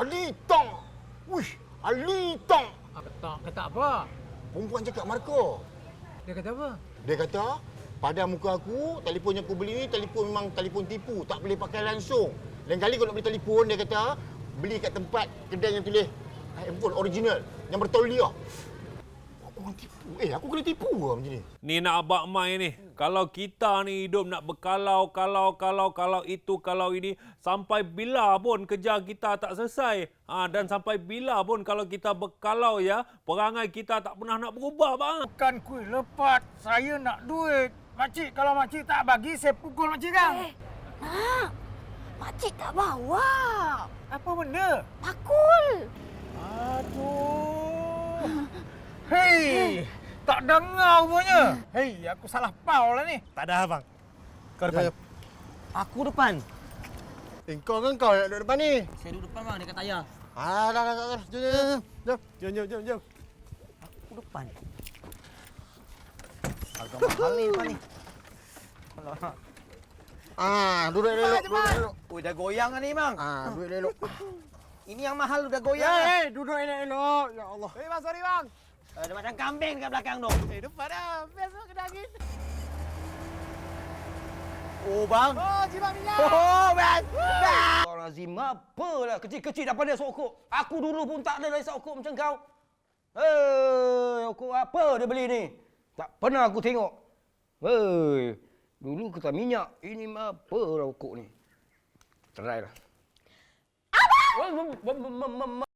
Alita. Wih, Alita. Kata, kata apa? Perempuan cakap marka. Dia kata apa? Dia kata, pada muka aku, telefon yang aku beli ni telefon memang telefon tipu, tak boleh pakai langsung. Lain kali kalau nak beli telefon, dia kata, beli kat tempat kedai yang tulis handphone original, yang bertauliah. Aku orang tipu. Eh, aku kena tipu ke macam ni? Ni nak abak mai ni. Kalau kita ni hidup nak berkalau, kalau, kalau, kalau itu, kalau ini. Sampai bila pun kerja kita tak selesai. Ha, dan sampai bila pun kalau kita berkalau ya. Perangai kita tak pernah nak berubah bang. Bukan kuih lepat. Saya nak duit. Makcik, kalau makcik tak bagi, saya pukul makcik kan? Eh, nak. Makcik tak bawa. Apa benda? Pakul. Aduh. Hei, tak dengar rupanya. Hei, aku salah pau lah ni. Tak ada abang. Kau depan. Ya, Aku depan. Eh, kau kan kau yang duduk depan ni. Saya duduk depan bang dekat tayar. Ah, dah, dah, dah, dah. Jom, jom, jom. Jom, jom, jom, jom. jom. Aku depan. Harga mahal ni depan ni. Ah, duduk elok, duduk elok. Ui, dah goyang kan ni bang. Ah, duduk elok. Ini yang mahal dah goyang. Eh, dah. eh, duduk elok-elok. Ya Allah. Eh bang, sorry bang. Ada macam kambing dekat belakang tu. Eh, depan dah. Biasa kena angin. Oh bang. Oh, jimat minyak. Oh, bang. Bang. Kau Razim, apalah kecil-kecil dah pandai sokok. Aku dulu pun tak ada lagi sokok macam kau. Hei, sokok apa dia beli ni? Tak pernah aku tengok. Hei, dulu kita minyak. Ini apa rokok ni? Try lah. Apa?